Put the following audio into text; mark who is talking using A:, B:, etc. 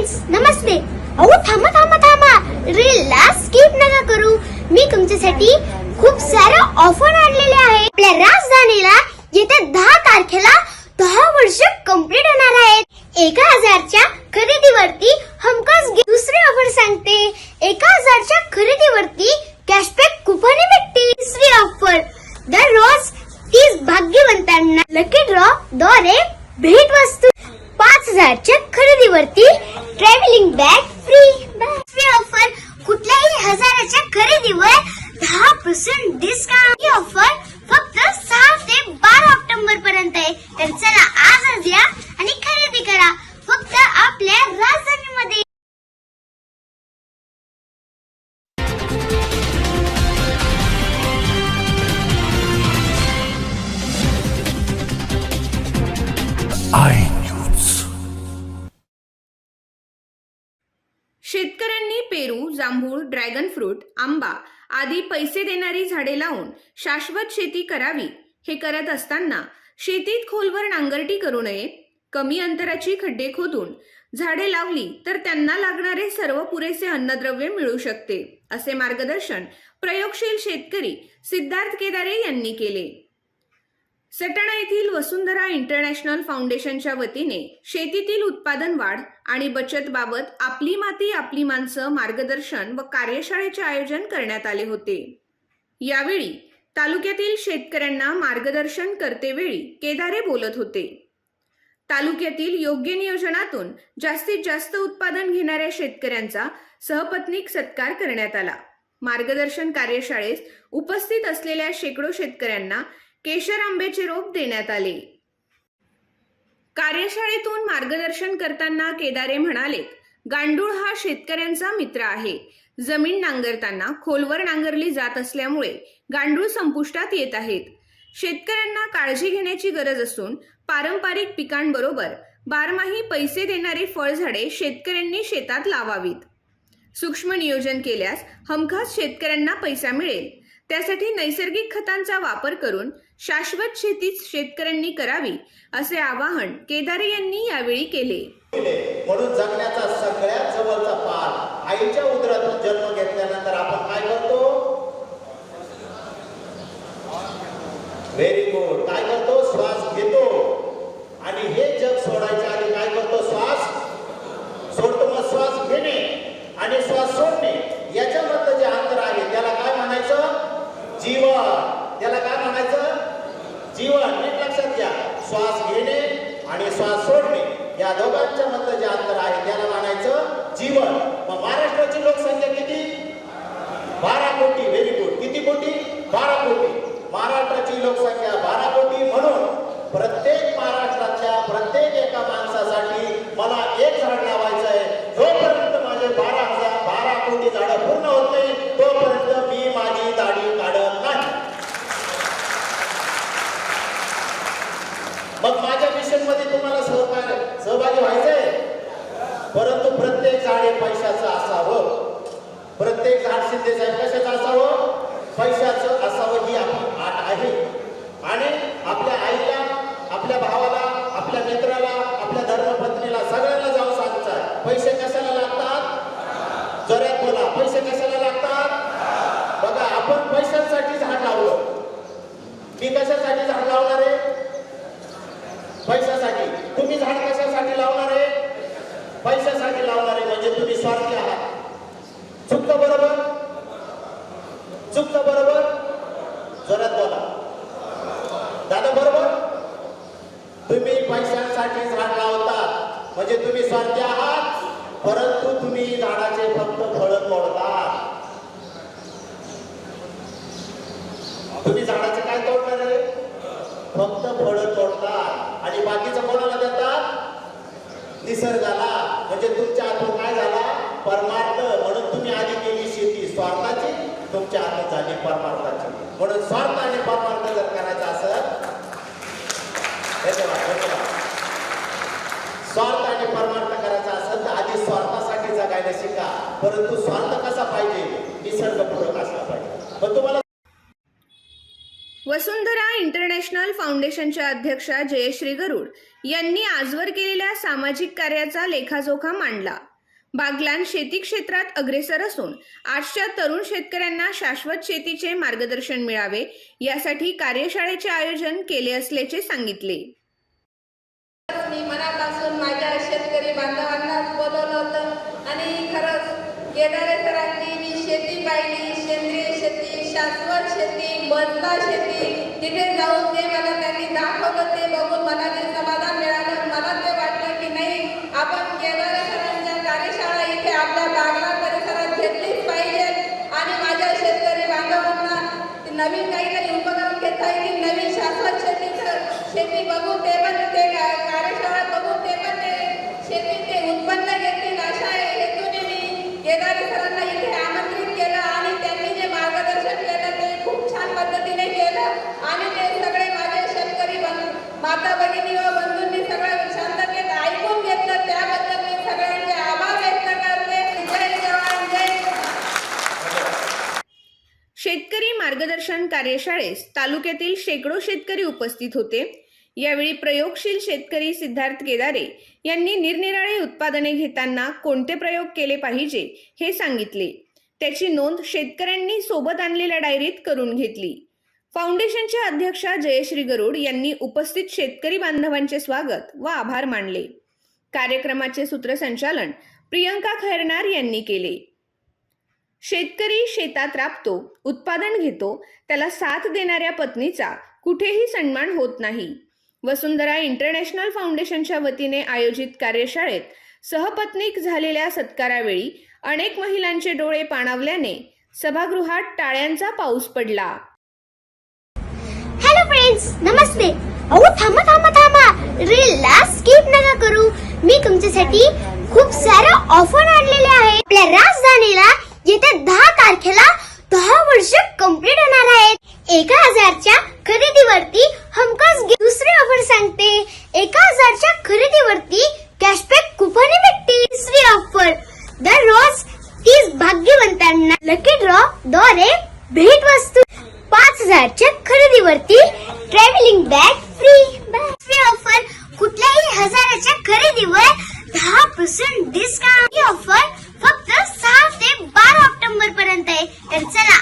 A: Friends नमस्ते. अहो थांबा थांबा थांबा. रीलला स्किप नका करू. मी तुमच्यासाठी खूप साऱ्या ऑफर आणलेले आहे. आपल्या राजधानीला येत्या दहा तारखेला दहा वर्ष कंप्लीट होणार आहेत. एका हजारच्या खरेदीवरती
B: न्यूज
C: शेतकऱ्यांनी पेरू जांभूळ ड्रॅगन फ्रूट आंबा आदी पैसे देणारी झाडे लावून शाश्वत शेती करावी हे करत असताना शेतीत खोलवर नांगरटी करू नये कमी अंतराची खड्डे खोदून झाडे लावली तर त्यांना लागणारे सर्व पुरेसे अन्नद्रव्य मिळू शकते असे मार्गदर्शन प्रयोगशील शेतकरी सिद्धार्थ केदारे यांनी केले. सटाणा येथील वसुंधरा इंटरनॅशनल फाउंडेशनच्या वतीने शेतीतील उत्पादन वाढ आणि बचत बाबत आपली माती आपली माणसं मार्गदर्शन व कार्यशाळेचे आयोजन करण्यात आले होते. यावेळी तालुक्यातील शेतकऱ्यांना मार्गदर्शन करतेवेळी केदारे बोलत होते. तालुक्यातील योग्य नियोजनातून जास्तीत जास्त उत्पादन घेणाऱ्या शेतकऱ्यांचा सहपत्नीक सत्कार करण्यात आला. मार्गदर्शन कार्यशाळेस उपस्थित असलेल्या शेकडो शेतकऱ्यांना केशर आंब्याचे रोप देण्यात आले. कार्यशाळेतून मार्गदर्शन करताना केदारे म्हणाले गांडूळ हा शेतकऱ्यांचा मित्र आहे. जमीन नांगरताना खोलवर नांगरली जात असल्यामुळे गांडूळ संपुष्टात येत आहेत. शेतकऱ्यांना काळजी घेण्याची गरज असून पारंपरिक पिकांबरोबर बारमाही पैसे देणारी फळझाडे शेतकऱ्यांनी शेतात लावावीत. सूक्ष्म नियोजन केल्यास हमखास शेतकऱ्यांना पैसा मिळेल. त्यासाठी नैसर्गिक खतांचा वापर करून शाश्वत शेतीच शेतकऱ्यांनी करावी असे आवाहन केदारे यांनी यावेळी केले.
D: म्हणून जगण्याचा सगळ्यात जवळचा पार आईच्या उदरातून जन्म घेतल्यानंतर आपण काय करतो? व्हेरी गुड काय करतो? श्वास घेतो. आणि हे जग सोडायच्या आधी काय करतो? श्वास? सोडतो मग श्वास घेणे. आणि श्वास सोडणे याच्यामधलं जे अंतर आहे त्याला काय म्हणायचं जीवन त्याला काय म्हणायचं जीवन नीट लक्षात घ्या. श्वास घेणे आणि श्वास सोडणे. या दोघांच्या मधलं जे अंतर आहे त्याला मानायचं जीवन. मग महाराष्ट्राची लोकसंख्या किती? बारा कोटी. व्हेरी गुड किती कोटी? बारा कोटी. महाराष्ट्राची लोकसंख्या बारा कोटी म्हणून प्रत्येक महाराष्ट्रातल्या प्रत्येक एका माणसासाठी मला एक झाड लावायचं आहे जोपर्यंत माझे बारा हजार बारा कोटी झाडं पूर्ण होत नाही तोपर्यंत मी माझी दाढी काढत नाही मग माझ्या मिशनमध्ये तुम्हाला सहकार्य सहभागी व्हायचंय परंतु प्रत्येक झाड हे पैशाचं असावं. प्रत्येक झाड शिंदे साहेब कशाचं असावं? पैशाचं असावं ही आपली आट आहे आणि आपल्या आईला आपल्या भावाला आपल्या मित्राला आपल्या धर्मपत्नीला सगळ्यांना जाऊन सांगायचं आहे पैसे कशाला लागतात जोऱ्यात बोला पैसे कशाला लागतात बघा आपण पैशांसाठी झाड लावलं मी कशासाठी झाड लावणार आहे पैशासाठी तुम्ही झाड कशासाठी लावणार आहे पैशासाठी लावणार आहे म्हणजे तुम्ही स्वार्थी आहात चुकतं बरोबर चुकलं बरोबर? जोरात बोला. दादा बरोबर? तुम्ही पैशांसाठी झाड लावतात म्हणजे तुम्ही स्वार्थी आहात परंतु तुम्ही झाडाचे फक्त फळ तोडता तुम्ही झाडाचे काय तोडणार फक्त फळ तोडता आणि बाकीचं कोणाला देतात? निसर्गाला. म्हणजे तुमच्या हातून काय झाला? परमार्थ. म्हणून तुम्ही आधी केली शेती स्वार्थ. तुमच्या हातात झाली परमार्थाची. म्हणून स्वार्थ आणि परमार्थ जर करायचा असेल स्वार्थ आणि परमार्थ करायचा असेल तर आधी स्वार्थासाठी जगायला शिका. परंतु स्वार्थ कसा पाहिजे? निसर्गपूरक असला पाहिजे. मग तुम्हाला
C: वसुंधरा इंटरनॅशनल फाउंडेशनच्या अध्यक्षा जयश्री गरुड यांनी आजवर केलेल्या सामाजिक कार्याचा लेखाजोखा मांडला. बागलान शेती क्षेत्रात अग्रेसर असून आजच्या तरुण शेतकऱ्यांना शाश्वत शेतीचे मार्गदर्शन मिळावे यासाठी कार्यशाळेचे आयोजन केले असल्याचे सांगितले. मी मनापासून
E: माझ्या
C: शेतकरी
E: बांधवांना
C: बोलवलं
E: होतं आणि
C: खरंच
E: केदारे सरांनी मी
C: शेती पाहिली सेंद्रिय
E: शेती
C: शाश्वत
E: शेती बदला
C: शेती तिथे जाऊन ते मला त्यांनी दाखवलं ते
E: बघून
C: मला ते समाज मिळालं मला ते
E: वाटलं
C: की नाही आपण केदारे सरांच्या कार्यशाळा इथे आपल्या बागला परिसरात घेतलीच पाहिजे आणि माझ्या शेतकरी बांधवांना ते नवीन काहीतरी उपक्रम घेता येतील नवीन शाश्वत शेतीचं शेती बघून ते पण ते कार्यशाळा बघून ते पण ते शेती ते उत्पन्न घेतील अशा हेतूने मी केदारी मार्गदर्शन कार्यशाळेस तालुक्यातील शेकडो शेतकरी उपस्थित होते. यावेळी प्रयोगशील शेतकरी सिद्धार्थ केदारे यांनी निरनिराळी उत्पादने घेताना कोणते प्रयोग केले पाहिजे हे सांगितले. त्याची नोंद शेतकऱ्यांनी सोबत आणलेल्या डायरीत करून घेतली. फाउंडेशनच्या अध्यक्षा जयश्री गरुड यांनी उपस्थित शेतकरी बांधवांचे स्वागत व आभार मानले. कार्यक्रमाचे सूत्रसंचालन प्रियंका खैरनार यांनी केले. शेतकरी शेतात राबतो उत्पादन घेतो त्याला साथ देणाऱ्या पत्नीचा कुठेही सन्मान होत नाही. वसुंधरा इंटरनॅशनल फाउंडेशनच्या वतीने आयोजित कार्यशाळेत सहपत्नीक झालेल्या सत्कारावेळी अनेक महिलांचे डोळे पाणावल्याने सभागृहात टाळ्यांचा पाऊस पडला.
A: हॅलो फ्रेंड्स नमस्ते. अहो थांबा थांबा थांबा. रीलला स्किप नका करू. मी तुमच्यासाठी खूप सारे ऑफर आणलेले आहे. आपल्या राजधानीला येत्या दहा तारखेला दहा वर्ष कंप्लीट होणार आहेत. एका हजारच्या खरेदीवरती हमखास दुसरी ऑफर सांगते. एका हजारच्या खरेदीवरती कॅशबॅक कुपन भेटते. तिसरी ऑफर दररोज तीस भाग्यवंतांना लकी ड्रॉ द्वारे भेट वस्तू पाच हजारच्या खरेदीवरती travelling bag free free offer कुठल्याही हजाराच्या खरेदीवर दहा पर्सेंट डिस्काउंट ऑफर El 了